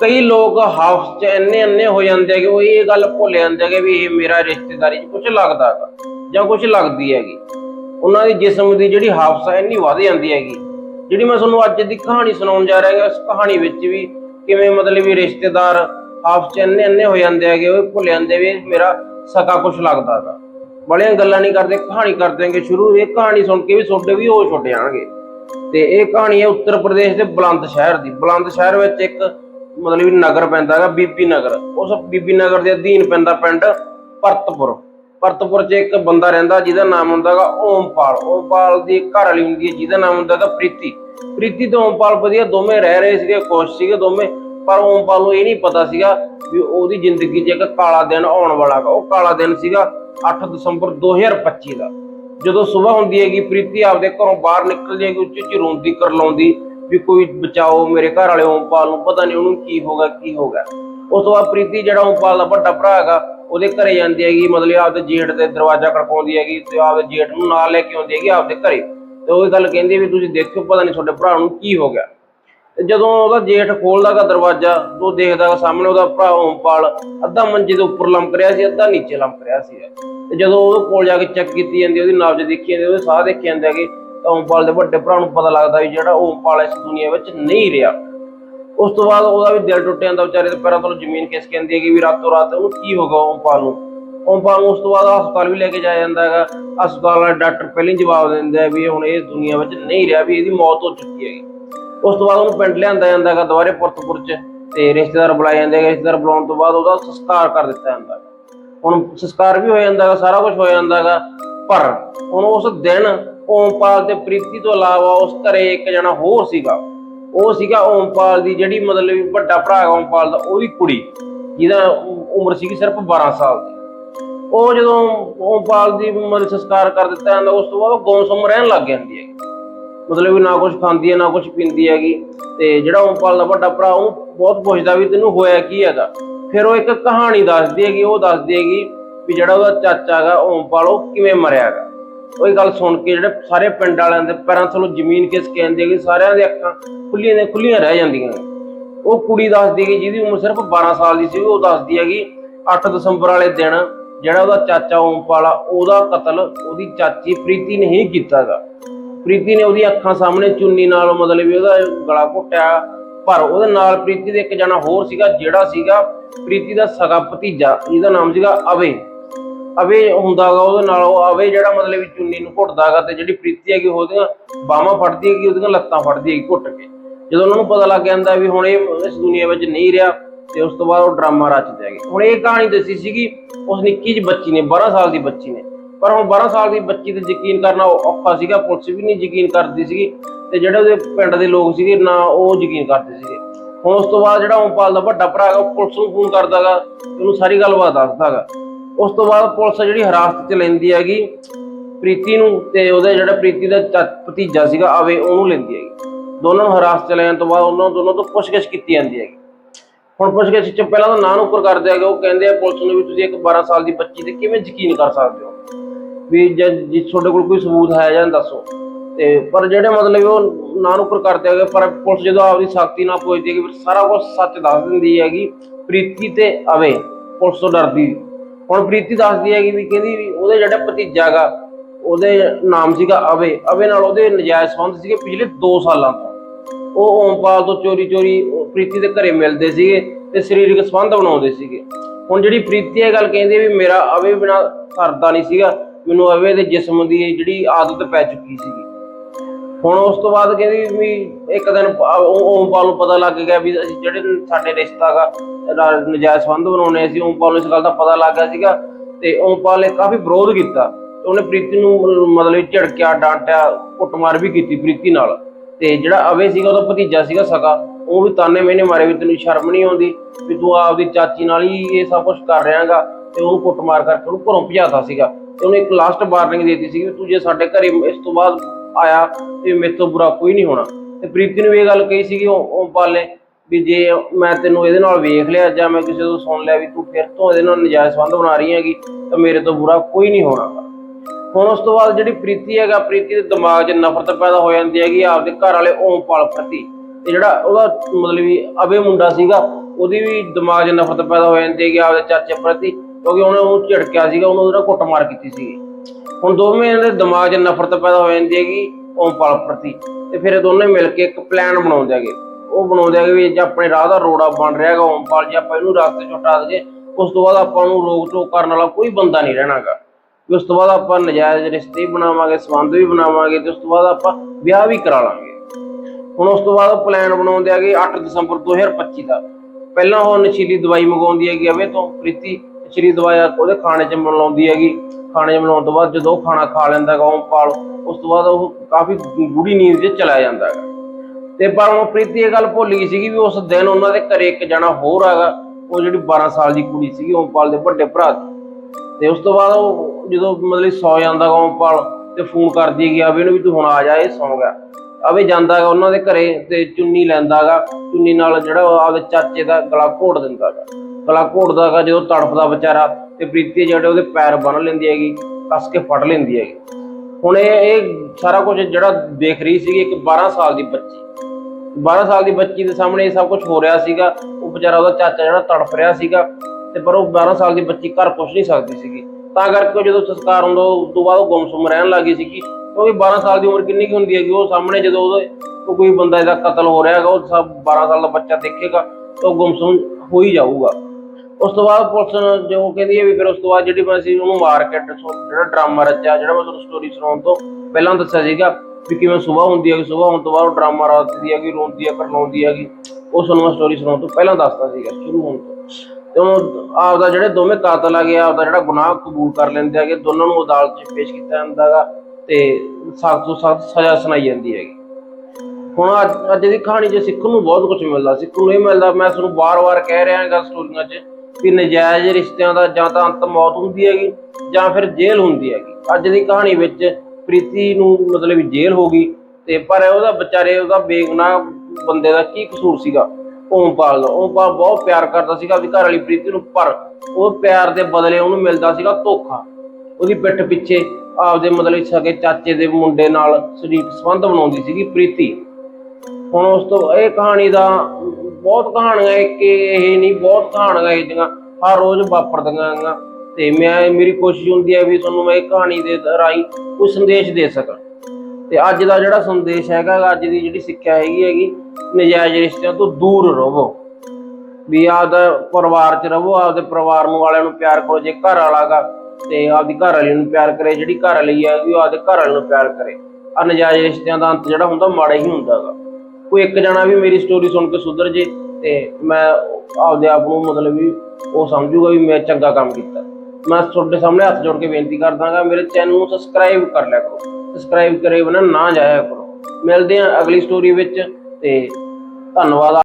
ਕਈ ਲੋਕ ਹਾਫ ਚ ਇੰਨੇ ਅੰਨੇ ਹੋ ਜਾਂਦੇ ਆ ਕਿ ਉਹ ਇਹ ਗੱਲ ਭੁੱਲ ਜਾਂਦੇ ਆ ਕਿ ਵੀ ਇਹ ਮੇਰਾ ਰਿਸ਼ਤੇਦਾਰੀ ਚ ਕੁਝ ਲੱਗਦਾ ਹੈਗਾ ਜਾਂ ਕੁਝ ਲੱਗਦੀ ਹੈਗੀ। ਉਹਨਾਂ ਦੀ ਜਿਸਮ ਦੀ ਜਿਹੜੀ ਹਾਫਸ ਹੈ ਇੰਨੀ ਵਧ ਜਾਂਦੀ ਹੈਗੀ। ਜਿਹੜੀ ਮੈਂ ਤੁਹਾਨੂੰ ਅੱਜ ਦੀ ਕਹਾਣੀ ਸੁਣਾਉਣ ਜਾ ਰਿਹਾ ਹਾਂ ਇਸ ਕਹਾਣੀ ਵਿੱਚ ਵੀ ਕਿਵੇਂ ਮਤਲਬ ਵੀ ਰਿਸ਼ਤੇਦਾਰ ਹਾਫਸ ਚ ਇੰਨੇ ਅੰਨੇ ਹੋ ਜਾਂਦੇ ਹੈਗੇ ਉਹ ਭੁੱਲ ਜਾਂਦੇ ਵੀ ਮੇਰਾ ਸਕਾ ਕੁਝ ਲੱਗਦਾ ਹੈਗਾ ਬੜੀਆਂ ਗੱਲਾਂ ਨਹੀਂ ਕਰਦੇ, ਕਹਾਣੀ ਕਰ ਦੇਣਗੇ ਸ਼ੁਰੂ ਇਹ ਕਹਾਣੀ ਸੁਣ ਕੇ ਵੀ ਤੁਹਾਡੇ ਵੀ ਉਹ ਛੁੱਟ ਜਾਣਗੇ। ਤੇ ਇਹ ਕਹਾਣੀ ਹੈ ਉੱਤਰ ਪ੍ਰਦੇਸ਼ ਦੇ ਬੁਲੰਦ ਸ਼ਹਿਰ ਦੀ। ਬੁਲੰਦ ਸ਼ਹਿਰ ਵਿੱਚ ਇੱਕ ਮਤਲਬ ਨਗਰ ਪੈਂਦਾ ਹੈਗਾ, ਬੀਬੀ ਨਗਰ। ਉਸ ਬੀਬੀ ਨਗਰ ਦੇ ਅਧੀਨ ਪੈਂਦਾ ਪਿੰਡ ਭਰਤਪੁਰ। ਭਰਤਪੁਰ 'ਚ ਇੱਕ ਬੰਦਾ ਰਹਿੰਦਾ ਜਿਹਦਾ ਨਾਮ ਹੁੰਦਾ ਹੈਗਾ ਓਮਪਾਲ। ਓਮਪਾਲ ਦੀ ਘਰ ਵਾਲੀ ਹੁੰਦੀ ਹੈ, ਜਿਹਦਾ ਨਾਮ ਹੁੰਦਾ ਹੈਗਾ ਪ੍ਰੀਤੀ। ਪ੍ਰੀਤੀ ਤੇ ਓਮਪਾਲ ਵਧੀਆ ਦੋਵੇਂ ਰਹਿ ਰਹੇ ਸੀਗੇ, ਖੁਸ਼ ਸੀਗੇ ਦੋਵੇਂ। ਪਰ ਓਮਪਾਲ ਨੂੰ ਇਹ ਨਹੀਂ ਪਤਾ ਸੀਗਾ ਵੀ ਉਹਦੀ ਜ਼ਿੰਦਗੀ 'ਚ ਇੱਕ ਕਾਲਾ ਦਿਨ ਆਉਣ ਵਾਲਾ ਹੈਗਾ। ਉਹ ਕਾਲਾ ਦਿਨ ਸੀਗਾ 8 ਦਸੰਬਰ 2025 ਦਾ। ਜਦੋਂ ਸਵੇਰ ਹੁੰਦੀ ਹੈਗੀ, ਪ੍ਰੀਤੀ ਆਪਦੇ ਘਰੋਂ ਬਾਹਰ ਨਿਕਲ ਜਾਏਗੀ ਉੱਚੀ ਉੱਚੀ ਰੋਂਦੀ, ਕਰਲਾਉਂਦੀ। ਵੀ ਕੋਈ ਬਚਾਓ ਮੇਰੇ ਘਰ ਵਾਲੇ ਓਮਪਾਲ ਨੂੰ, ਪਤਾ ਨਹੀਂ ਉਹਨੂੰ ਕੀ ਹੋਗਾ ਕੀ ਹੋਗਾ ਉਸ ਤੋਂ ਬਾਅਦ ਪ੍ਰੀਤੀ ਜਿਹੜਾ ਓਮਪਾਲ ਦਾ ਵੱਡਾ ਭਰਾ ਹੈਗਾ, ਉਹਦੇ ਘਰੇ ਜਾਂਦੀ ਹੈਗੀ, ਮਤਲਬ ਆਪਦੇ ਜੇਠ ਦੇ ਦਰਵਾਜ਼ਾ ਖੜਕਾਉਂਦੀ ਹੈਗੀ ਤੇ ਆਪਦੇ ਜੇਠ ਨੂੰ ਨਾਲ ਲੈ ਕੇ ਆਉਂਦੀ ਹੈਗੀ ਆਪਦੇ ਘਰੇ। ਤੇ ਉਹ ਗੱਲ ਕਹਿੰਦੀ ਵੀ ਤੁਸੀਂ ਦੇਖਿਓ, ਪਤਾ ਨਹੀਂ ਤੁਹਾਡੇ ਭਰਾ ਨੂੰ ਕੀ ਹੋ ਗਿਆ। ਤੇ ਜਦੋਂ ਉਹਦਾ ਜੇਠ ਖੋਲਦਾਗਾ ਦਰਵਾਜ਼ਾ, ਉਹ ਦੇਖਦਾਗਾ ਸਾਹਮਣੇ ਉਹਦਾ ਭਰਾ ਓਮਪਾਲ ਅੱਧਾ ਮੰਜੇ ਦੇ ਉੱਪਰ ਲੰਮਕ ਰਿਹਾ ਸੀ, ਅੱਧਾ ਨੀਚੇ ਲੰਮਕ ਰਿਹਾ ਸੀ। ਤੇ ਜਦੋਂ ਉਹਦੇ ਕੋਲ ਜਾ ਕੇ ਚੈੱਕ ਕੀਤੀ ਜਾਂਦੀ, ਉਹਦੀ ਨਬਜ਼ ਦੇਖੀ ਜਾਂਦੀ, ਉਹਦੇ ਸਾਹ ਦੇਖੇ ਜਾਂਦੇ ਹੈਗੇ। ਓਮਪਾਲ ਦੇ ਵੱਡੇ ਭਰਾ ਨੂੰ ਪਤਾ ਲੱਗਦਾ ਵੀ ਜਿਹੜਾ ਓਮਪਾਲ ਇਸ ਦੁਨੀਆ ਵਿੱਚ ਨਹੀਂ ਰਿਹਾ। ਉਸ ਤੋਂ ਬਾਅਦ ਉਹਦਾ ਵੀ ਦਿਲ ਟੁੱਟ ਜਾਂਦਾ ਵਿਚਾਰੇ ਦੇ ਪੈਰਾਂ ਤੋਂ ਜ਼ਮੀਨ ਖਿਸਕ ਜਾਂਦੀ ਹੈਗੀ ਵੀ ਰਾਤੋਂ ਰਾਤ ਉਹਨੂੰ ਕੀ ਹੋ ਗਿਆ ਓਮਪਾਲ ਨੂੰ। ਓਮਪਾਲ ਨੂੰ ਉਸ ਤੋਂ ਬਾਅਦ ਹਸਪਤਾਲ ਵੀ ਲੈ ਕੇ ਜਾਇਆ ਜਾਂਦਾ ਹੈਗਾ। ਹਸਪਤਾਲ ਵਾਲੇ ਡਾਕਟਰ ਪਹਿਲਾਂ ਹੀ ਜਵਾਬ ਦਿੰਦੇ ਵੀ ਹੁਣ ਇਹ ਦੁਨੀਆ ਵਿੱਚ ਨਹੀਂ ਰਿਹਾ ਵੀ ਇਹਦੀ ਮੌਤ ਹੋ ਚੁੱਕੀ ਹੈਗੀ। ਉਸ ਤੋਂ ਬਾਅਦ ਉਹਨੂੰ ਪਿੰਡ ਲਿਆਂਦਾ ਜਾਂਦਾ ਹੈਗਾ ਦੁਬਾਰੇ ਪੁਰਤਪੁਰ ਚ ਤੇ ਰਿਸ਼ਤੇਦਾਰ ਬੁਲਾਏ ਜਾਂਦੇ ਹੈਗੇ। ਰਿਸ਼ਤੇਦਾਰ ਬੁਲਾਉਣ ਤੋਂ ਬਾਅਦ ਉਹਦਾ ਸੰਸਕਾਰ ਕਰ ਦਿੱਤਾ ਜਾਂਦਾ ਹੁਣ ਸੰਸਕਾਰ ਵੀ ਹੋ ਜਾਂਦਾ ਹੈਗਾ, ਸਾਰਾ ਕੁਝ ਹੋ ਜਾਂਦਾ ਹੈਗਾ। ਪਰ ਹੁਣ ਉਸ ਦਿਨ ਓਮਪਾਲ ਤੇ ਪ੍ਰੀਤੀ ਤੋਂ ਇਲਾਵਾ ਉਸ ਘਰੇ ਇੱਕ ਜਣਾ ਹੋਰ ਸੀਗਾ। ਉਹ ਸੀਗਾ ਓਮਪਾਲ ਦੀ ਜਿਹੜੀ ਮਤਲਬ ਵੱਡਾ ਭਰਾ ਹੈਗਾ ਓਮਪਾਲ ਦਾ ਉਹਦੀ ਕੁੜੀ, ਜਿਹਦਾ ਉਮਰ ਸੀਗੀ ਸਿਰਫ 12 ਸਾਲ ਦੀ। ਉਹ ਜਦੋਂ ਓਮਪਾਲ ਦੀ ਮਤਲਬ ਸੰਸਕਾਰ ਕਰ ਦਿੱਤਾ ਜਾਂਦਾ, ਉਸ ਤੋਂ ਬਾਅਦ ਉਹ ਗੌਂਸਮ ਰਹਿਣ ਲੱਗ ਜਾਂਦੀ ਹੈਗੀ। ਮਤਲਬ ਵੀ ਨਾ ਕੁਝ ਖਾਂਦੀ ਹੈ, ਨਾ ਕੁਝ ਪੀਂਦੀ ਹੈਗੀ। ਤੇ ਜਿਹੜਾ ਓਮਪਾਲ ਦਾ ਵੱਡਾ ਭਰਾ, ਉਹ ਬਹੁਤ ਪੁੱਛਦਾ ਵੀ ਤੈਨੂੰ ਹੋਇਆ ਕੀ ਹੈਗਾ? ਫਿਰ ਉਹ ਇੱਕ ਕਹਾਣੀ ਦੱਸਦੀ ਹੈਗੀ, ਉਹ ਦੱਸਦੀ ਹੈਗੀ ਵੀ ਜਿਹੜਾ ਉਹਦਾ ਚਾਚਾ ਹੈਗਾ ਓਮਪਾਲ ਉਹ ਕਿਵੇਂ ਮਰਿਆ ਹੈਗਾ। ਉਹ ਗੱਲ ਸੁਣ ਕੇ ਜਿਹੜੇ ਸਾਰੇ ਪਿੰਡ ਵਾਲਿਆਂ ਦੇ ਪੈਰਾਂ ਥੱਲੋਂ ਜ਼ਮੀਨ ਕਿਸ ਕੇ ਆਂਦੀ ਸਾਰਿਆਂ ਦੇ ਅੱਖਾਂ ਖੁੱਲੀਆਂ ਦੇ ਖੁੱਲੀਆਂ ਰਹਿ ਜਾਂਦੀਆਂ ਉਹ ਕੁੜੀ ਦੱਸਦੀ ਹੈਗੀ ਜਿਹਦੀ ਉਮਰ ਸਿਰਫ 12 ਸਾਲ ਦੀ ਸੀ, ਉਹ ਦੱਸਦੀ ਹੈਗੀ 8 ਦਸੰਬਰ ਵਾਲੇ ਦਿਨ ਜਿਹੜਾ ਉਹਦਾ ਚਾਚਾ ਓਮਪਾਲ, ਉਹਦਾ ਕਤਲ ਉਹਦੀ ਚਾਚੀ ਪ੍ਰੀਤੀ ਨੇ ਹੀ ਕੀਤਾਗਾ ਪ੍ਰੀਤੀ ਨੇ ਉਹਦੀ ਅੱਖਾਂ ਸਾਹਮਣੇ ਚੁੰਨੀ ਨਾਲ ਮਤਲਬ ਵੀ ਉਹਦਾ ਗਲਾ ਘੁੱਟਿਆ, ਪਰ ਉਹਦੇ ਨਾਲ ਪ੍ਰੀਤੀ ਦੇ ਇੱਕ ਜਣਾ ਹੋਰ ਸੀਗਾ, ਜਿਹੜਾ ਸੀਗਾ ਪ੍ਰੀਤੀ ਦਾ ਸਗਾ ਭਤੀਜਾ, ਜਿਹਦਾ ਨਾਮ ਸੀਗਾ ਅਵੇ। ਅਵੇ ਹੁੰਦਾਗਾ ਉਹਦੇ ਨਾਲ ਉਹ ਅਵੇ ਜਿਹੜਾ ਮਤਲਬ ਵੀ ਚੁੰਨੀ ਨੂੰ ਘੁੱਟਦਾਗਾ ਤੇ ਜਿਹੜੀ ਪ੍ਰੀਤੀ ਹੈਗੀ ਉਹਦੀਆਂ ਬਾਹਾਂ ਫੜਦੀ ਹੈਗੀ, ਉਹਦੀਆਂ ਲੱਤਾਂ ਫੜਦੀ ਹੈਗੀ ਘੁੱਟ ਕੇ। ਜਦੋਂ ਉਹਨਾਂ ਨੂੰ ਪਤਾ ਲੱਗ ਜਾਂਦਾ ਵੀ ਹੁਣ ਇਹ ਇਸ ਦੁਨੀਆ ਵਿੱਚ ਨਹੀਂ ਰਿਹਾ, ਤੇ ਉਸ ਤੋਂ ਬਾਅਦ ਉਹ ਡਰਾਮਾ ਰਚਦੇ ਹੈਗੇ। ਹੁਣ ਇਹ ਕਹਾਣੀ ਦੱਸੀ ਸੀਗੀ, ਉਸ ਨਿੱਕੀ ਜਿਹੀ ਬੱਚੀ ਨੇ 12 ਸਾਲ ਦੀ ਬੱਚੀ ਨੇ। ਪਰ ਹੁਣ 12 ਸਾਲ ਦੀ ਬੱਚੀ ਤੇ ਯਕੀਨ ਕਰਨਾ ਔਖਾ ਸੀਗਾ, ਪੁਲਿਸ ਵੀ ਨਹੀਂ ਯਕੀਨ ਕਰਦੀ ਸੀਗੀ, ਤੇ ਜਿਹੜੇ ਉਹਦੇ ਪਿੰਡ ਦੇ ਲੋਕ ਸੀਗੇ, ਨਾ ਉਹ ਯਕੀਨ ਕਰਦੇ ਸੀਗੇ। ਹੁਣ ਉਸ ਤੋਂ ਬਾਅਦ ਜਿਹੜਾ ਓਮਪਾਲ ਦਾ ਵੱਡਾ ਭਰਾ ਹੈਗਾ, ਉਹ ਪੁਲਿਸ ਨੂੰ ਫੋਨ ਕਰਦਾਗਾ ਉਹਨੂੰ ਸਾਰੀ ਗੱਲਬਾਤ ਦੱਸਦਾਗਾ ਉਸ ਤੋਂ ਬਾਅਦ ਪੁਲਿਸ ਜਿਹੜੀ ਹਿਰਾਸਤ 'ਚ ਲੈਂਦੀ ਹੈਗੀ, ਪ੍ਰੀਤੀ ਨੂੰ ਤੇ ਉਹਦੇ ਜਿਹੜਾ ਪ੍ਰੀਤੀ ਦਾ ਭਤੀਜਾ ਸੀਗਾ ਆਵੇ ਉਹਨੂੰ ਲੈਂਦੀ ਹੈਗੀ। ਦੋਨਾਂ ਨੂੰ ਹਿਰਾਸਤ 'ਚ ਲੈਣ ਤੋਂ ਬਾਅਦ ਉਹਨਾਂ ਦੋਨੋਂ ਤੋਂ ਪੁੱਛਗਿੱਛ ਕੀਤੀ ਜਾਂਦੀ ਹੈਗੀ। ਹੁਣ ਪੁੱਛਗਿੱਛ 'ਚ ਪਹਿਲਾਂ ਤਾਂ ਨਾਂ ਉੱਪਰ ਕਰਦੇ ਹੈਗੇ, ਉਹ ਕਹਿੰਦੇ ਆ ਪੁਲਿਸ ਨੂੰ ਵੀ ਤੁਸੀਂ ਇੱਕ 12 ਸਾਲ ਦੀ ਬੱਚੀ ਤੇ ਕਿਵੇਂ ਯਕੀਨ ਕਰ ਸਕਦੇ ਹੋ? ਵੀ ਜੇ ਤੁਹਾਡੇ ਕੋਲ ਕੋਈ ਸਬੂਤ ਹੈ ਜਾਂ ਦੱਸੋ। ਤੇ ਪਰ ਜਿਹੜੇ ਮਤਲਬ ਉਹ ਨਾਂ ਉੱਪਰ ਕਰਦੇ ਹੈਗੇ, ਪਰ ਪੁਲਿਸ ਜਦੋਂ ਆਪਦੀ ਸਖਤੀ ਨਾਲ ਪੁੱਛਦੀ ਹੈਗੀ, ਫਿਰ ਸਾਰਾ ਕੁਝ ਸੱਚ ਦੱਸ ਦਿੰਦੀ ਹੈਗੀ, ਪ੍ਰੀਤੀ ਤੇ ਅਵੇ। ਪੁਲਿਸ ਤੋਂ ਡਰਦੀ ਹੁਣ ਪ੍ਰੀਤੀ ਦੱਸਦੀ ਹੈਗੀ ਵੀ ਕਹਿੰਦੀ ਵੀ ਉਹਦੇ ਜਿਹੜਾ ਭਤੀਜਾ ਉਹਦੇ ਨਾਮ ਸੀਗਾ ਅਵੇ। ਅਵੇ ਨਾਲ ਉਹਦੇ ਨਜਾਇਜ਼ ਸੰਬੰਧ ਸੀਗੇ ਪਿਛਲੇ 2 ਸਾਲਾਂ ਤੋਂ। ਉਹ ਓਮਪਾਲ ਤੋਂ ਚੋਰੀ ਚੋਰੀ ਪ੍ਰੀਤੀ ਦੇ ਘਰੇ ਮਿਲਦੇ ਸੀਗੇ ਤੇ ਸਰੀਰਕ ਸੰਬੰਧ ਬਣਾਉਂਦੇ ਸੀਗੇ। ਹੁਣ ਜਿਹੜੀ ਪ੍ਰੀਤੀ ਇਹ ਗੱਲ ਕਹਿੰਦੀ ਵੀ ਮੇਰਾ ਅਵੇ ਬਿਨਾ ਸਰਦਾ ਨਹੀਂ ਸੀਗਾ, ਮੈਨੂੰ ਅਵੇ ਦੇ ਜਿਸਮ ਦੀ ਜਿਹੜੀ ਆਦਤ ਪੈ ਚੁੱਕੀ ਸੀਗੀ। ਹੁਣ ਉਸ ਤੋਂ ਬਾਅਦ ਕਹਿੰਦੀ ਵੀ ਇੱਕ ਦਿਨ ਪ- ਉਹ ਓਮਪਾਲ ਨੂੰ ਪਤਾ ਲੱਗ ਗਿਆ ਵੀ ਅਸੀਂ ਜਿਹੜੇ ਸਾਡੇ ਰਿਸ਼ਤਾ ਨਜਾਇਜ਼ ਸੰਬੰਧ ਬਣਾਉਣੇ ਸੀ ਓਮਪਾਲ ਨੂੰ ਇਸ ਗੱਲ ਦਾ ਪਤਾ ਲੱਗ ਗਿਆ ਸੀਗਾ ਤੇ ਓਮਪਾਲ ਨੇ ਕਾਫੀ ਵਿਰੋਧ ਕੀਤਾ। ਉਹਨੇ ਪ੍ਰੀਤੀ ਨੂੰ ਮਤਲਬ ਝੜਕਿਆ, ਡਾਂਟਿਆ, ਕੁੱਟਮਾਰ ਵੀ ਕੀਤੀ ਪ੍ਰੀਤੀ ਨਾਲ। ਤੇ ਜਿਹੜਾ ਅਵੇ ਸੀਗਾ, ਉਹਦਾ ਭਤੀਜਾ ਸੀਗਾ ਸਕਾ ਉਹ ਵੀ ਤਾਨੇ ਮੈਨੇ ਮਾਰੇ ਵੀ ਤੈਨੂੰ ਸ਼ਰਮ ਨਹੀਂ ਆਉਂਦੀ, ਵੀ ਤੂੰ ਆਪਦੀ ਚਾਚੀ ਨਾਲ ਹੀ ਇਹ ਸਭ ਕੁਝ ਕਰ ਰਿਹਾਗਾ। ਤੇ ਉਹਨੂੰ ਕੁੱਟਮਾਰ ਕਰਕੇ ਉਹਨੂੰ ਘਰੋਂ ਭਜਾਤਾ ਸੀਗਾ। ਤੇ ਉਹਨੇ ਇੱਕ ਲਾਸਟ ਵਾਰਨਿੰਗ ਦਿੱਤੀ ਸੀ ਵੀ ਤੂੰ ਜੇ ਸਾਡੇ ਘਰੇ ਇਸ ਤੋਂ ਬਾਅਦ ਆਇਆ ਤੇ ਮੇਰੇ ਤੋਂ ਬੁਰਾ ਕੋਈ ਨਹੀਂ ਹੋਣਾ। ਤੇ ਪ੍ਰੀਤੀ ਨੂੰ ਵੀ ਇਹ ਗੱਲ ਕਹੀ ਸੀਗੀ, ਉਹ ਓਮਪਾਲ ਨੇ ਵੀ ਜੇ ਮੈਂ ਤੈਨੂੰ ਇਹਦੇ ਨਾਲ ਵੇਖ ਲਿਆ ਜਾਂ ਮੈਂ ਕਿਸੇ ਤੋਂ ਸੁਣ ਲਿਆ ਵੀ ਤੂੰ ਫਿਰ ਤੋਂ ਇਹਦੇ ਨਾਲ ਨਜਾਇਜ਼ ਸੰਬੰਧ ਬਣਾ ਰਹੀ ਹੈਗੀ, ਤਾਂ ਮੇਰੇ ਤੋਂ ਬੁਰਾ ਕੋਈ ਨਹੀਂ ਹੋਣਾ। ਹੁਣ ਉਸ ਤੋਂ ਬਾਅਦ ਜਿਹੜੀ ਪ੍ਰੀਤੀ ਹੈਗਾ, ਪ੍ਰੀਤੀ ਦੇ ਦਿਮਾਗ 'ਚ ਨਫ਼ਰਤ ਪੈਦਾ ਹੋ ਜਾਂਦੀ ਹੈਗੀ, ਆਪਦੇ ਘਰ ਵਾਲੇ ਓਮਪਾਲ ਪ੍ਰਤੀ। ਤੇ ਜਿਹੜਾ ਉਹਦਾ ਮਤਲਬ ਵੀ ਅਵੇ ਮੁੰਡਾ ਸੀਗਾ, ਉਹਦੀ ਵੀ ਦਿਮਾਗ 'ਚ ਨਫ਼ਰਤ ਪੈਦਾ ਹੋ ਜਾਂਦੀ ਹੈਗੀ ਆਪਦੇ ਚਾਚੇ ਪ੍ਰਤੀ, ਕਿਉਂਕਿ ਉਹਨੇ ਉਹ ਝਿੜਕਿਆ ਸੀਗਾ, ਉਹਨੂੰ ਉਹਦਾ ਕੁੱਟਮਾਰ ਕੀਤੀ ਸੀਗੀ। ਹੁਣ ਦੋਵੇਂ ਦੇ ਦਿਮਾਗ 'ਚ ਨਫ਼ਰਤ ਪੈਦਾ ਹੋ ਜਾਂਦੀ ਹੈਗੀ ਓਮਪਾਲ ਪ੍ਰਤੀ। ਤੇ ਫਿਰ ਇਹ ਦੋਨੇ ਮਿਲ ਕੇ ਇੱਕ ਪਲਾਨ ਬਣਾਉਂਦੇ ਹੈਗੇ। ਉਹ ਬਣਾਉਂਦੇ ਹੈਗੇ ਵੀ ਜੇ ਆਪਣੇ ਰਾਹ ਦਾ ਰੋੜਾ ਬਣ ਰਿਹਾ ਹੈਗਾ ਓਮਪਾਲ ਜੇ ਆਪਾਂ ਇਹਨੂੰ ਰਸਤੇ 'ਚੋਂ ਹਟਾ ਦਈਏ, ਉਸ ਤੋਂ ਬਾਅਦ ਆਪਾਂ ਨੂੰ ਰੋਕ ਟੋਕ ਕਰਨ ਵਾਲਾ ਕੋਈ ਬੰਦਾ ਨਹੀਂ ਰਹਿਣਾਗਾ ਵੀ ਉਸ ਤੋਂ ਬਾਅਦ ਆਪਾਂ ਨਜਾਇਜ਼ ਰਿਸ਼ਤੇ ਬਣਾਵਾਂਗੇ, ਸੰਬੰਧ ਵੀ ਬਣਾਵਾਂਗੇ ਤੇ ਉਸ ਤੋਂ ਬਾਅਦ ਆਪਾਂ ਵਿਆਹ ਵੀ ਕਰਾ ਲਾਂਗੇ। ਹੁਣ ਉਸ ਤੋਂ ਬਾਅਦ ਪਲਾਨ ਬਣਾਉਂਦੇ ਹੈਗੇ 8 ਦਸੰਬਰ 2025 ਦਾ। ਪਹਿਲਾਂ ਉਹ ਨਸ਼ੀਲੀ ਦਵਾਈ ਮੰਗਵਾਉਂਦੀ ਹੈਗੀ ਅਵੇ ਤੋਂ, ਪ੍ਰੀਤੀ, ਨਸ਼ੀਲੀ ਦਵਾਈ ਉਹਦੇ ਖਾਣੇ 'ਚ ਮਿਲਾਉਂਦੀ ਹੈਗੀ। ਖਾਣੇ 'ਚ ਤੋਂ ਬਾਅਦ ਜਦੋਂ ਖਾਣਾ ਖਾ ਲੈਂਦਾ ਹੈਗਾ ਓਮਪਾਲ ਉਸ ਤੋਂ ਬਾਅਦ ਉਹ ਕਾਫੀ ਗੂੜੀ ਨੀਂਦ 'ਚ ਚਲਾ ਜਾਂਦਾ ਹੈਗਾ। ਤੇ ਪਰ ਉਹ ਪ੍ਰੀਤੀ ਇਹ ਗੱਲ ਭੁੱਲ ਗਈ ਸੀਗੀ ਵੀ ਉਸ ਦਿਨ ਉਹਨਾਂ ਦੇ ਘਰੇ ਇੱਕ ਜਣਾ ਹੋਰ ਹੈਗਾ, ਉਹ ਜਿਹੜੀ 12 ਸਾਲ ਦੀ ਕੁੜੀ ਸੀਗੀ ਓਮਪਾਲ ਦੇ ਵੱਡੇ ਭਰਾ ਦੀ ਤੇ ਉਸ ਤੋਂ ਬਾਅਦ ਉਹ ਜਦੋਂ ਮਤਲਬ ਸੌ ਜਾਂਦਾ ਗਾ ਓਮਪਾਲ ਤੇ ਫੋਨ ਕਰਦੀ ਹੈਗੀ ਅਵੇ ਨੂੰ ਵੀ ਤੂੰ ਹੁਣ ਆ ਜਾ, ਇਹ ਸੌਂ ਗਿਆ। ਆਵੇ ਜਾਂਦਾ ਹੈਗਾ ਉਹਨਾਂ ਦੇ ਘਰੇ ਤੇ ਚੁੰਨੀ ਲੈਂਦਾ ਚੁੰਨੀ ਨਾਲ ਜਿਹੜਾ ਉਹ ਚਾਚੇ ਦਾ ਗਲਾ ਘੋੜ ਦਿੰਦਾ ਹੈਗਾ ਗਲਾ ਘੋੜਦਾ ਜਦੋਂ ਤੜਫਦਾ ਵਿਚਾਰਾ ਤੇ ਪ੍ਰੀਤੀ ਜਿਹੜੇ ਉਹਦੇ ਪੈਰ ਬੰਨ ਲੈਂਦੀ ਹੈਗੀ, ਕੱਸ ਕੇ ਫੜ ਲੈਂਦੀ ਹੈਗੀ। ਹੁਣ ਇਹ ਇਹ ਸਾਰਾ ਕੁਝ ਜਿਹੜਾ ਦੇਖ ਰਹੀ ਸੀਗੀ ਇੱਕ 12 ਸਾਲ ਦੀ ਬੱਚੀ। 12 ਸਾਲ ਦੀ ਬੱਚੀ ਦੇ ਸਾਹਮਣੇ ਇਹ ਸਭ ਕੁਝ ਹੋ ਰਿਹਾ ਸੀਗਾ, ਉਹ ਵਿਚਾਰਾ ਉਹਦਾ ਚਾਚਾ ਜਿਹੜਾ ਤੜਫ ਰਿਹਾ ਸੀਗਾ ਤੇ ਪਰ ਉਹ 12 ਸਾਲ ਦੀ ਬੱਚੀ ਘਰ ਪੁੱਛ ਨਹੀਂ ਸਕਦੀ ਸੀਗੀ। ਤਾਂ ਕਰਕੇ ਉਹ ਜਦੋਂ ਸੰਸਕਾਰ ਹੁੰਦਾ ਉਸ ਤੋਂ ਬਾਅਦ ਉਹ ਗੁੰਮਸੁੰਮ ਰਹਿਣ ਲੱਗੀ ਸੀਗੀ। ਕਿਉਂਕਿ 12 ਸਾਲ ਦੀ ਉਮਰ ਕਿੰਨੀ ਕੀ ਹੁੰਦੀ ਹੈਗੀ ਉਹ ਸਾਹਮਣੇ ਜਦੋਂ ਉਹ ਕੋਈ ਬੰਦਾ ਇਹਦਾ ਕਤਲ ਹੋ ਰਿਹਾ ਹੈਗਾ ਉਹ ਸਭ 12 ਸਾਲ ਦਾ ਬੱਚਾ ਦੇਖੇਗਾ ਤਾਂ ਉਹ ਹੋ ਹੀ ਜਾਊਗਾ। ਉਸ ਤੋਂ ਬਾਅਦ ਪੁਲਿਸ ਜੋ ਕਹਿੰਦੀ ਹੈ ਵੀ ਫਿਰ ਉਸ ਤੋਂ ਬਾਅਦ ਜਿਹੜੀ ਮੈਂ ਸੀ ਉਹਨੂੰ ਮਾਰਕੀਟ ਜਿਹੜਾ ਡਰਾਮਾ ਰਚਿਆ ਜਿਹੜਾ ਮੈਂ ਤੁਹਾਨੂੰ ਸਟੋਰੀ ਸੁਣਾਉਣ ਤੋਂ ਪਹਿਲਾਂ ਦੱਸਿਆ ਸੀਗਾ ਵੀ ਕਿਵੇਂ ਸਵੇਰ ਹੁੰਦੀ ਹੈ ਕਿ ਸਵੇਰ ਹੋਣ ਤੋਂ ਬਾਅਦ ਉਹ ਡਰਾਮਾ ਰੱਖਦੀ ਹੈਗੀ ਰੋਂਦੀ ਹੈ ਕਰਲਾਉਂਦੀ ਹੈਗੀ ਉਹ ਤੁਹਾਨੂੰ ਮੈਂ ਸਟੋਰੀ ਸੁਣਾਉਣ ਤੋਂ ਪਹਿਲਾਂ ਦੱਸਦਾ ਸੀਗਾ ਸ਼ੁਰੂ ਹੋਣ ਤੋਂ। ਤੇ ਉਹ ਆਪਦਾ ਜਿਹੜੇ ਦੋਵੇਂ ਕਾਤਲ ਹੈਗੇ ਆ, ਆਪਦਾ ਜਿਹੜਾ ਗੁਨਾਹ ਕਬੂਲ ਕਰ ਲੈਂਦੇ ਹੈਗੇ ਦੋਨਾਂ ਨੂੰ ਅਦਾਲਤ 'ਚ ਪੇਸ਼ ਕੀਤਾ ਜਾਂਦਾ ਹੈਗਾ। ਤੇ ਸਖਤ ਤੋਂ ਸਖਤ ਸਜ਼ਾ ਸੁਣਾਈ ਜਾਂਦੀ ਹੈਗੀ। ਹੁਣ ਅੱਜ ਦੀ ਕਹਾਣੀ 'ਚ ਸਿੱਖਣ ਨੂੰ ਬਹੁਤ ਕੁਝ ਮਿਲਦਾ। ਸਿੱਖਣ ਨੂੰ ਇਹ ਮਿਲਦਾ, ਮੈਂ ਤੁਹਾਨੂੰ ਵਾਰ-ਵਾਰ ਕਹਿ ਰਿਹਾ ਹੈਗਾ ਸਟੋਰੀਆਂ 'ਚ ਕਿ ਨਜਾਇਜ਼ ਰਿਸ਼ਤਿਆਂ ਦਾ ਜਾਂ ਤਾਂ ਅੰਤ ਮੌਤ ਹੁੰਦੀ ਹੈਗੀ ਜਾਂ ਫਿਰ ਜੇਲ੍ਹ ਹੁੰਦੀ ਹੈਗੀ। ਅੱਜ ਦੀ ਕਹਾਣੀ ਵਿੱਚ ਪ੍ਰੀਤੀ ਨੂੰ ਮਤਲਬ ਜੇਲ੍ਹ ਹੋ ਗਈ ਤੇ ਪਰ ਉਹਦਾ ਵਿਚਾਰੇ, ਉਹਦਾ ਬੇਗੁਨਾਹ ਬੰਦੇ ਦਾ ਕੀ ਕਸੂਰ ਸੀਗਾ? ਓਮਪਾਲ ਦਾ। ਓਮਪਾਲ ਬਹੁਤ ਪਿਆਰ ਕਰਦਾ ਸੀਗਾ ਵੀ ਘਰ ਵਾਲੀ ਪ੍ਰੀਤੀ ਨੂੰ, ਪਰ ਉਹ ਪਿਆਰ ਦੇ ਬਦਲੇ ਉਹਨੂੰ ਮਿਲਦਾ ਸੀਗਾ ਧੋਖਾ। ਉਹਦੀ ਪਿੱਠ ਪਿੱਛੇ ਆਪਦੇ ਮਤਲਬ ਸਕੇ ਚਾਚੇ ਦੇ ਮੁੰਡੇ ਨਾਲ ਸਰੀਰਕ ਸੰਬੰਧ ਬਣਾਉਂਦੀ ਸੀਗੀ ਪ੍ਰੀਤੀ। ਹੁਣ ਉਸ ਤੋਂ ਇਹ ਕਹਾਣੀ ਦਾ ਬਹੁਤ ਕਹਾਣੀਆਂ ਇੱਕ ਇਹ ਨਹੀਂ, ਬਹੁਤ ਕਹਾਣੀਆਂ ਇਹ ਜਿਹੀਆਂ ਹਰ ਰੋਜ਼ ਵਾਪਰਦੀਆਂ ਹੈਗੀਆਂ। ਤੇ ਮੈਂ, ਮੇਰੀ ਕੋਸ਼ਿਸ਼ ਹੁੰਦੀ ਹੈ ਵੀ ਤੁਹਾਨੂੰ ਮੈਂ ਇਹ ਕਹਾਣੀ ਦੇ ਰਾਹੀਂ ਕੋਈ ਸੰਦੇਸ਼ ਦੇ ਸਕਾਂ। ਤੇ ਅੱਜ ਦਾ ਜਿਹੜਾ ਸੰਦੇਸ਼ ਹੈਗਾ, ਅੱਜ ਦੀ ਜਿਹੜੀ ਸਿੱਖਿਆ ਹੈਗੀ ਹੈਗੀ, ਨਜਾਇਜ਼ ਰਿਸ਼ਤਿਆਂ ਤੋਂ ਦੂਰ ਰਹੋ। ਵੀ ਆਪਦਾ ਪਰਿਵਾਰ 'ਚ ਰਹੋ, ਆਪਦੇ ਪਰਿਵਾਰ ਨੂੰ ਵਾਲਿਆਂ ਨੂੰ ਪਿਆਰ ਕਰੋ। ਜੇ ਘਰ ਵਾਲਾ ਗਾ ਤੇ ਆਪਦੀ ਘਰ ਵਾਲੀ ਨੂੰ ਪਿਆਰ ਕਰੇ, ਜਿਹੜੀ ਘਰ ਵਾਲੀ ਹੈ ਉਹ ਆਪਦੇ ਘਰ ਵਾਲੇ ਨੂੰ ਪਿਆਰ ਕਰੇ। ਆ ਨਜਾਇਜ਼ ਰਿਸ਼ਤਿਆਂ ਦਾ ਅੰਤ ਜਿਹੜਾ ਹੁੰਦਾ ਮਾੜਾ ਹੀ ਹੁੰਦਾ ਗਾ। ਕੋਈ ਇੱਕ ਜਣਾ ਵੀ ਮੇਰੀ ਸਟੋਰੀ ਸੁਣ ਕੇ ਸੁਧਰ ਜੇ ਤੇ ਮੈਂ ਆਪਦੇ ਆਪ ਨੂੰ ਮਤਲਬ ਵੀ ਉਹ ਸਮਝੂਗਾ ਵੀ ਮੈਂ ਚੰਗਾ ਕੰਮ ਕੀਤਾ। ਮੈਂ ਤੁਹਾਡੇ ਸਾਹਮਣੇ ਹੱਥ ਜੋੜ ਕੇ ਬੇਨਤੀ ਕਰਦਾਗਾ ਮੇਰੇ ਚੈਨਲ ਨੂੰ ਸਬਸਕ੍ਰਾਈਬ ਕਰ ਲਿਆ ਕਰੋ। ਸਬਸਕ੍ਰਾਈਬ ਕਰੇ ਬਿਨਾਂ ਨਾ ਜਾਇਆ ਕਰੋ। ਮਿਲਦੇ ਹਾਂ ਅਗਲੀ ਸਟੋਰੀ ਵਿੱਚ ਤੇ ਧੰਨਵਾਦ।